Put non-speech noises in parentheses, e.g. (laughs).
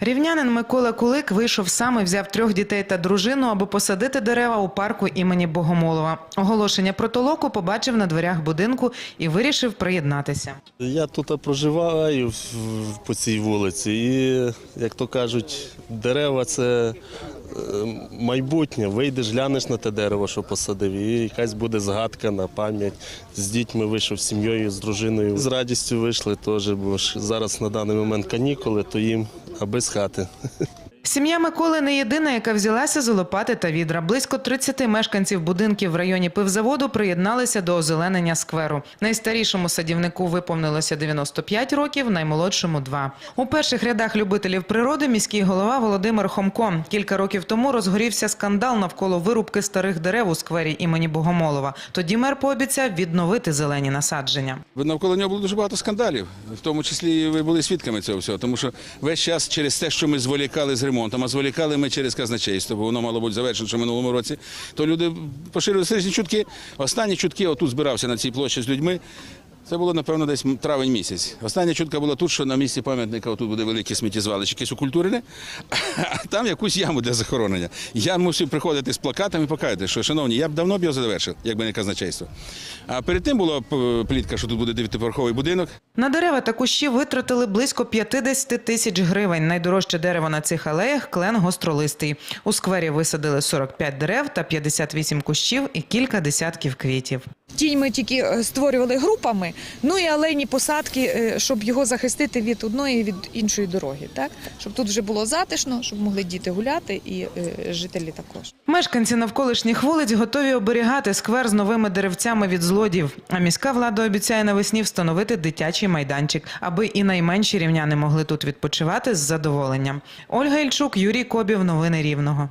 Рівнянин Микола Кулик вийшов сам і взяв трьох дітей та дружину, аби посадити дерева у парку імені Богомолова. Оголошення про толоку побачив на дверях будинку і вирішив приєднатися. Я тут проживаю по цій вулиці, і, як то кажуть, дерева це майбутнє. Вийдеш, глянеш на те дерево, що посадив, і якась буде згадка на пам'ять. З дітьми вийшов з сім'єю, з дружиною. З радістю вийшли теж, бо ж зараз на даний момент канікули, то їм аби з хати. Сім'я Миколи не єдина, яка взялася за лопати та відра. Близько 30 мешканців будинків в районі пивзаводу приєдналися до озеленення скверу. Найстарішому садівнику виповнилося 95 років, наймолодшому – 2. У перших рядах любителів природи міський голова Володимир Хомко. Кілька років тому розгорівся скандал навколо вирубки старих дерев у сквері імені Богомолова. Тоді мер пообіцяв відновити зелені насадження. Навколо нього було дуже багато скандалів, в тому числі ви були свідками цього всього, тому що весь час через те, що ми зволікали з ремонтом, а зволікали ми через казначейство, бо воно мало бути завершено в минулому році, то люди поширили серйозні чутки. Останні чутки отут збирався на цій площі з людьми. Це було, напевно, десь травень місяць. Остання чутка була тут, що на місці пам'ятника тут буде велике сміттєзвалище, якесь укультурене, (laughs) а там якусь яму для захоронення. Я мусив приходити з плакатами і показати, що, шановні, я б давно б його завершив, якби не казначейство. А перед тим була плітка, що тут буде дев'ятиповерховий будинок. На дерева та кущі витратили близько 50 тисяч гривень. Найдорожче дерево на цих алеях – клен гостролистий. У сквері висадили 45 дерев та 58 кущів і кілька десятків квітів. Тінь ми тільки е, створювали групами, ну і алейні посадки, е, щоб його захистити від одної від іншої дороги, так? Щоб тут вже було затишно, щоб могли діти гуляти і е, жителі також. Мешканці навколишніх вулиць готові оберігати сквер з новими деревцями від злодів. А міська влада обіцяє навесні встановити дитячий майданчик, аби і найменші рівняни могли тут відпочивати з задоволенням. Ольга Ільчук, Юрій Кобів. Новини Рівного.